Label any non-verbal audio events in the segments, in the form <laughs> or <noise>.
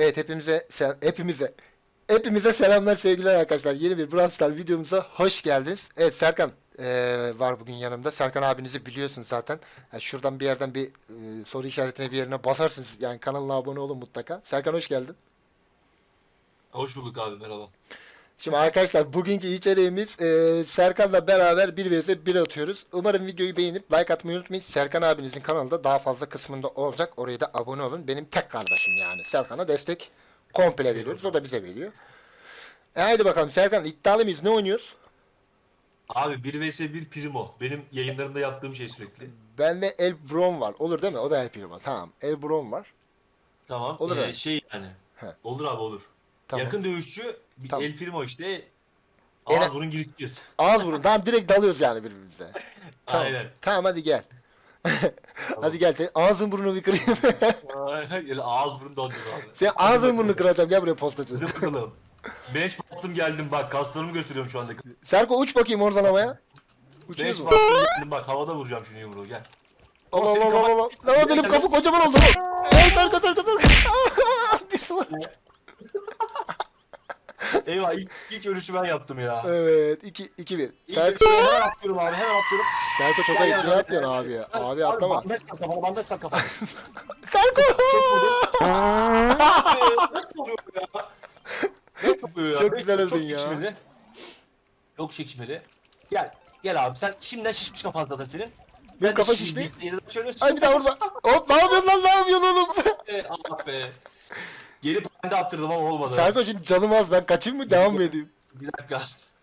Evet hepimize sel- hepimize hepimize selamlar sevgiler arkadaşlar. Yeni bir Brawl Stars videomuza hoş geldiniz. Evet Serkan eee, var bugün yanımda. Serkan abinizi biliyorsun zaten. Yani şuradan bir yerden bir eee, soru işaretine bir yerine basarsınız. Yani kanalına abone olun mutlaka. Serkan hoş geldin. Hoş bulduk abi merhaba. Şimdi arkadaşlar bugünkü içeriğimiz eee, Serkan'la beraber 1 vs 1 atıyoruz. Umarım videoyu beğenip like atmayı unutmayın. Serkan abinizin kanalında daha fazla kısmında olacak. Oraya da abone olun. Benim tek kardeşim yani. Serkan'a destek komple veriyoruz. O da bize veriyor. E haydi bakalım Serkan iddialı mıyız? Ne oynuyoruz? Abi 1 vs 1 Primo. Benim yayınlarında yaptığım şey sürekli. Bende El Brom var. Olur değil mi? O da El Primo. Tamam. El Brom var. Tamam. Olur ee, abi. şey yani. He. Olur abi olur. Tamam. Yakın dövüşçü Tamam. El Primo işte. Ene- Ağız burun girişeceğiz. Ağız burun. Tamam direkt dalıyoruz yani birbirimize. <laughs> Tamam. Aynen. Tamam hadi gel. hadi gel. Sen ağzın burnunu bir kırayım. <laughs> Yani ağız burun dolacağız abi. Sen ağzın burnunu kıracağım. Gel buraya postacı. Hadi bakalım. Bench bastım geldim bak kaslarımı gösteriyorum şu anda. Serko uç bakayım oradan havaya. Uçuyoruz Bench mu? bastım geldim bak havada vuracağım şunu yumruğu gel. Allah Allah Allah Allah. Ama benim kapı kocaman oldu. Evet Serko Serko Serko. Düştüm. Eyvah ilk, ilk ölüşü ben yaptım ya. Evet 2 2 1. İlk Serko, ölüşü hemen atlıyorum abi hemen atlıyorum. Serko çok Gel, ayıp. gel, Ne gel. yapıyorsun abi ya? Abi atlama. Bandaj sar kafana bandaj sar kafana. Serko. Çok vurdum. Nasıl oluyor ya? Nasıl oluyor ya? Çok güzel Çok öldün ya. çekişmeli. Çok çekişmeli. Gel. Gel abi sen şimdiden şişmiş kafan zaten senin. Benim de kafa şişti. Şöyle Ay bir daha vurma. Hop ne yapıyorsun lan ne yapıyorsun oğlum? <laughs> be, Allah be. Geri pande attırdım ama olmadı. Serko şimdi canım az ben kaçayım mı devam mı edeyim? Bir dakika.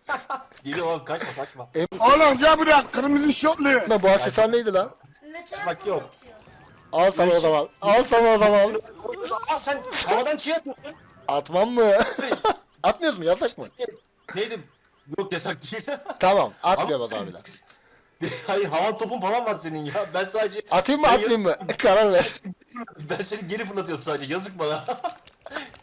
<laughs> Geliyor oğlum kaçma kaçma. Oğlum gel buraya kırmızı şortlu. Lan bu aksesuar neydi lan? Kaçmak yok. Al sana o zaman. Al sana o zaman. Aa sen havadan çiğ atıyorsun. Atmam mı? <laughs> Atmıyoruz mu yasak mı? Neydi? Yok yasak değil. <laughs> Tamam atmıyoruz abiler. Hayır havan topun falan var senin ya. Ben sadece... Atayım mı atmayayım mı? Karar ver. Ben seni geri fırlatıyorum sadece. Yazık bana.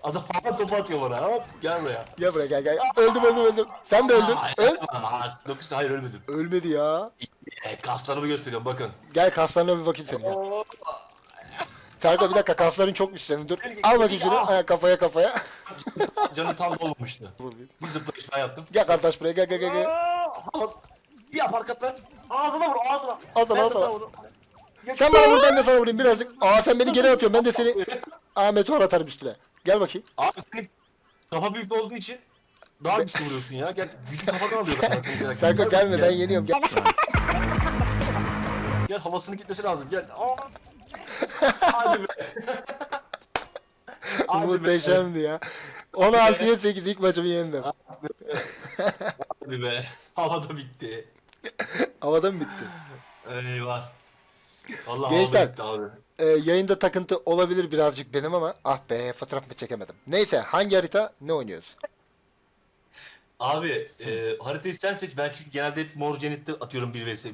Adam havan topu atıyor bana. Hop gel buraya. Gel buraya gel gel. Öldüm öldüm öldüm. Sen de öldün. Aa, Öl. Aa, hayır ölmedim. Ölmedi ya. Evet kaslarımı gösteriyorum bakın. Gel kaslarına bir bakayım senin ya. Serko bir dakika kasların çokmuş senin dur. Al bakayım şunu. Ha, kafaya kafaya. <laughs> Canım tam dolmamıştı. Bir zıplayış daha yaptım. Gel kardeş buraya gel gel gel. gel. Aa, hava- Bir yap arkat ver. Ağzına vur ağzına. Ağzına, ağzına. Sen bana vur ben de sana vurayım birazcık. Aa sen beni geri atıyorsun ben de seni. <laughs> Aa meteor atarım üstüne. Gel bakayım. Abi senin kafa büyük olduğu için daha güçlü vuruyorsun ya. Gel gücü kafadan alıyor. zaten. <laughs> Serko gelme ben yeniyorum. Gel. <laughs> Gel havasını gitmesi lazım. Gel. Aa. Hadi be. <laughs> Hadi be. Muhteşemdi ya. 16'ya 8 ilk maçımı yendim. Hadi be. Havada bitti. Havada mı bitti? Eyvah. Allah Gençler. havada bitti abi. Ee, yayında takıntı olabilir birazcık benim ama ah be fotoğrafımı çekemedim. Neyse hangi harita ne oynuyoruz? Abi e, haritayı sen seç. Ben çünkü genelde hep mor cennette atıyorum 1 vs.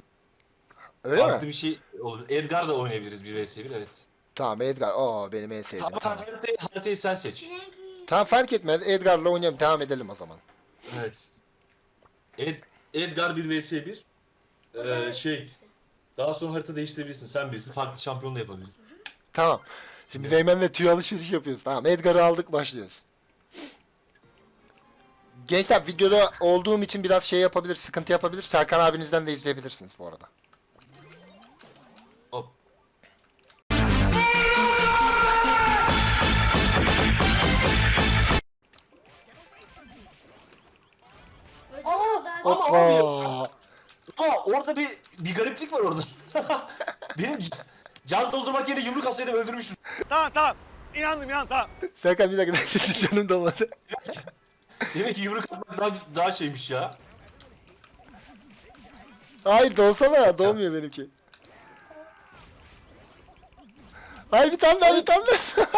Öyle Farklı mi? bir şey olur. Edgar da oynayabiliriz 1 vs 1 evet. Tamam Edgar. Oo benim en sevdiğim. Ama Tamam. haritayı, haritayı sen seç. Tamam fark etmez. Edgar'la oynayalım. Devam edelim o zaman. Evet. Ed, Edgar 1 vs 1. Ee, şey. Daha sonra harita değiştirebilirsin. Sen bilirsin. Farklı şampiyon da yapabiliriz. Tamam. Şimdi Zeymen'le tüy alışveriş yapıyoruz. Tamam Edgar'ı aldık başlıyoruz. Gençler videoda olduğum için biraz şey yapabilir, sıkıntı yapabilir. Serkan abinizden de izleyebilirsiniz bu arada. Hop. Hoppa. Aa orada bir bir gariplik var orada. <laughs> Benim can doldurmak yerine yumruk atsaydım öldürmüştüm. Tamam tamam. İnandım inandım tamam. Serkan bir dakika <laughs> canım dolmadı. Demek ki yumruk atmak daha, daha şeymiş ya. Hayır dolsana. Dolmuyor benimki. Hayır bir tane daha bir tane daha. <laughs>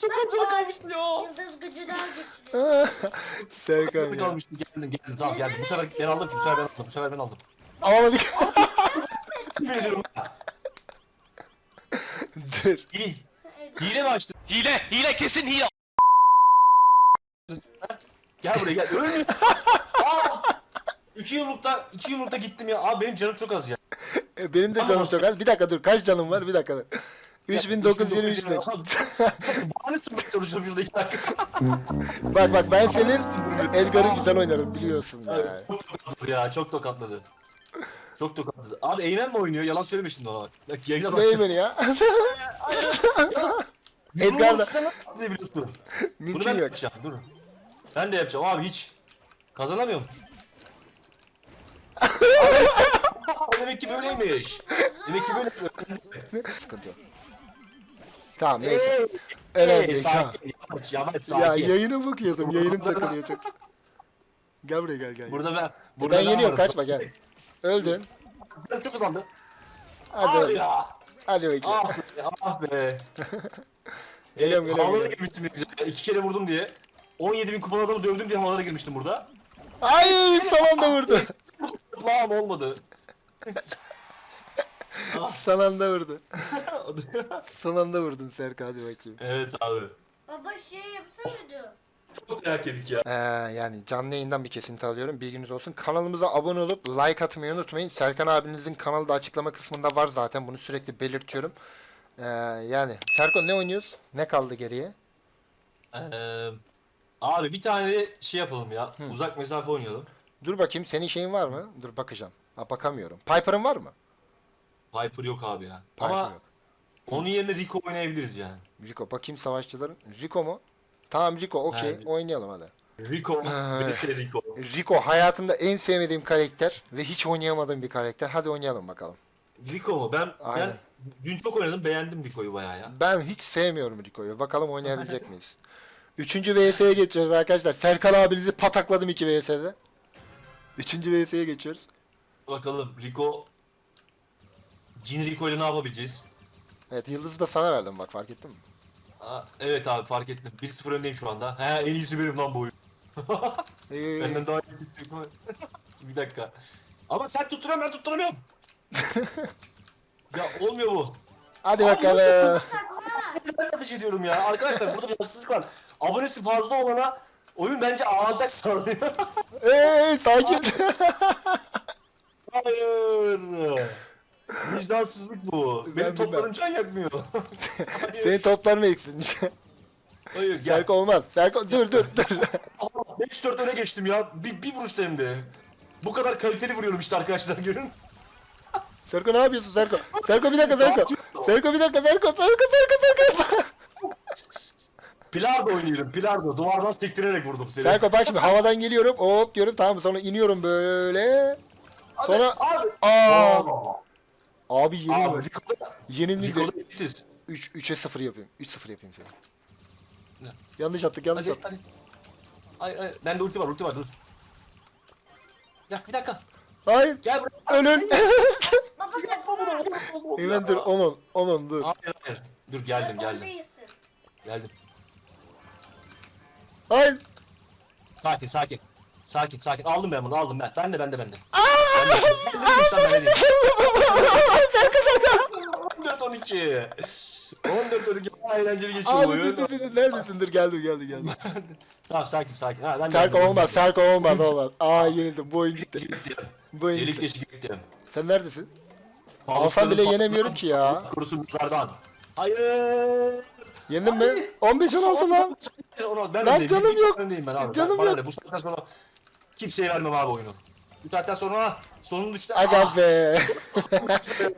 Çok acılı kalmıştı ya. Yıldız gücü daha güçlü. Serkan Çok ya. kalmıştı geldim geldim tamam geldim. Bu sefer ben aldım ki bu sefer ben aldım. Bu sefer ben aldım. Alamadık. Ediyorum <laughs> ha. Dur. Hile, hile mi açtın? Hile, hile kesin hile. Gel buraya gel. Ölmüyor. Aa! İki yumrukta, iki yumrukta gittim ya. Abi benim canım çok az ya. E, Benim de canım çok az. Bir dakika dur. Kaç canım var? Bir dakika dur. 3923 Bahane tutmaya çalışıyorum şurada iki dakika. Bak bak ben senin Edgar'ı güzel oynarım biliyorsun ya. Çok tokatladı ya çok tokatladı. Çok tokatladı. Abi Eymen mi oynuyor? Yalan söyleme şimdi ona bak. Bak yayına bak. Ney beni ya? <laughs> Edgar da- Ne biliyorsun? Bunu Mümkün ben yok. yapacağım dur. Ben de yapacağım abi hiç. Kazanamıyorum. <laughs> Demek ki böyleymiş. Demek ki böyle. Sıkıntı yok. Tamam neyse. Önemli Hey, değil tamam. sakin, yavaş, yavaş, Ya sakin. yayına bakıyordum. Yayınım <laughs> takılıyor çok. Gel buraya gel gel. Burada ben, burada Ben yeniyorum varım. kaçma gel. Öldün. Ben çok hızlandı. Hadi Abi öldün. ya. Hadi bakayım. Ah be, ah be. <laughs> Geliyorum, e, geliyorum, havalara geliyorum. girmiştim ne güzel. İki kere vurdum diye. 17 bin kupalı adamı dövdüm diye havalara girmiştim burada. Hayır <laughs> <laughs> son anda vurdu. Lan olmadı. Son anda vurdu. Son anda vurdun Serkan hadi bakayım. evet abi. Baba şey yapsana diyor. Çok merak ettik ya. Ee, yani canlı yayından bir kesinti alıyorum. Bilginiz olsun. Kanalımıza abone olup like atmayı unutmayın. Serkan abinizin kanalı da açıklama kısmında var zaten. Bunu sürekli belirtiyorum. Ee, yani Serkan ne oynuyoruz? Ne kaldı geriye? Ee, abi bir tane şey yapalım ya. Uzak mesafe oynayalım. Dur bakayım senin şeyin var mı? Dur bakacağım. Ha, bakamıyorum. Piper'ın var mı? Viper yok abi ya. Piper Ama yok. onun yerine Rico oynayabiliriz yani. Rico bakayım savaşçıların. Rico mu? Tamam Rico okey oynayalım hadi. Rico, Ee. vs Rico. Rico hayatımda en sevmediğim karakter ve hiç oynayamadığım bir karakter. Hadi oynayalım bakalım. Rico mu? Ben Aynen. ben dün çok oynadım, beğendim Rico'yu bayağı ya. Ben hiç sevmiyorum Rico'yu. Bakalım oynayabilecek miyiz? <laughs> Üçüncü VS'ye geçiyoruz arkadaşlar. Serkan abinizi patakladım iki VS'de. Üçüncü VS'ye geçiyoruz. Bakalım Rico Cin Rico ile ne yapabileceğiz? Evet Yıldız'ı da sana verdim bak fark ettin mi? Aa, evet abi fark ettim. 1-0 öndeyim şu anda. He en iyisi benim lan bu oyun. <laughs> Ee, Benden daha iyi bir <laughs> dakika. Ama sen tutturamıyorsun ben tutturamıyorum. <laughs> ya olmuyor bu. hadi Abi, bakalım. Ben ateş ediyorum ya. Arkadaşlar burada bir haksızlık var. Abonesi fazla olana oyun bence avantaj sağlıyor. Eee sakin. Hayır. Vicdansızlık bu. Ben Benim toplarım bilmem. can yakmıyor. <laughs> Senin topların eksilmiş. Hayır gel. Serkan olmaz. Serkan dur dur dur. 5-4 öne geçtim ya. Bir, bir vuruşta hem de. Bu kadar kaliteli vuruyorum işte arkadaşlar görün. Serkan ne yapıyorsun Serkan? Serkan bir dakika Serkan. Serkan bir dakika Serkan Serkan Serkan Serkan. Pilardo oynuyorum Pilardo. Duvardan sektirerek vurdum seni. Serkan bak şimdi havadan geliyorum hop diyorum tamam sonra iniyorum böyle. Abi, sonra- Abi. Aa Aa. Abi yenildim. Abi de Rico'da eşitiz. 3 3'e 0 yapayım. 3-0 yapayım seni. Ne? Yanlış attık yanlış Hadi attık. hadi. Ay ay. Bende ulti var ulti var dur. Ya bir dakika. Hayır. Gel buraya. Ölün. <laughs> Baba Yapma bunu. sakla. oğlum, oğlum Hemen ya. dur onun onun dur. Hayır hayır. Dur geldim geldim. Değilsin. Geldim. Hayır. Sakin sakin. Sakin sakin. Aldım ben bunu aldım ben. Ben de ben de ben de. Ben de. Ben de değilim, sen ben de değilim. 14 12. 14 12 daha eğlenceli geçiyor Abi oyun. dur dur dur neredesin dur geldim geldim geldim. Tamam sakin sakin. Ha, ben Serkan olmaz Serkan olmaz olmaz. Aa yenildim bu oyun gitti. Bu oyun Delik gitti. deşik ettim. Sen neredesin? Alsam bile yenemiyorum ki ya. Kurusun muzardan. Hayır. Yendin mi? 15 16 lan. Ona, ben Lan öndeyim. canım yok. Öndeyim ben abi. Canım Bana yok. ne, Bu saatten sonra kimseye vermem abi oyunu. Bu saatten sonra sonun düştü. Aga be. <laughs>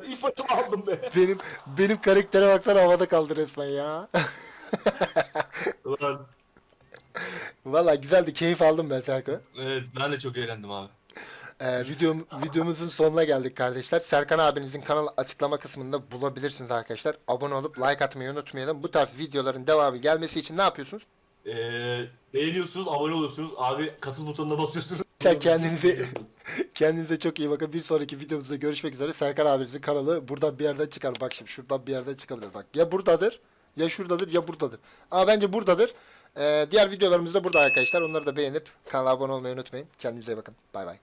İlk başımı aldım be. benim benim karaktere baksana havada kaldı resmen ya. Ulan, Valla güzeldi keyif aldım ben Serkan. evet ben de çok eğlendim abi. Ee, videom, videomuzun sonuna geldik kardeşler. Serkan abinizin kanal açıklama kısmında bulabilirsiniz arkadaşlar. Abone olup like atmayı unutmayalım. Bu tarz videoların devamı gelmesi için ne yapıyorsunuz? Ee, beğeniyorsunuz, abone oluyorsunuz. Abi katıl butonuna basıyorsunuz. Sen kendinize <laughs> kendinize çok iyi bakın. Bir sonraki videomuzda görüşmek üzere. Serkan abinizin kanalı buradan bir yerden çıkar. Bak şimdi şuradan bir yerden çıkabilir. Bak ya buradadır ya şuradadır ya buradadır. Ama bence buradadır. Ee, diğer videolarımız da burada arkadaşlar. Onları da beğenip kanala abone olmayı unutmayın. Kendinize iyi bakın. Bay bay.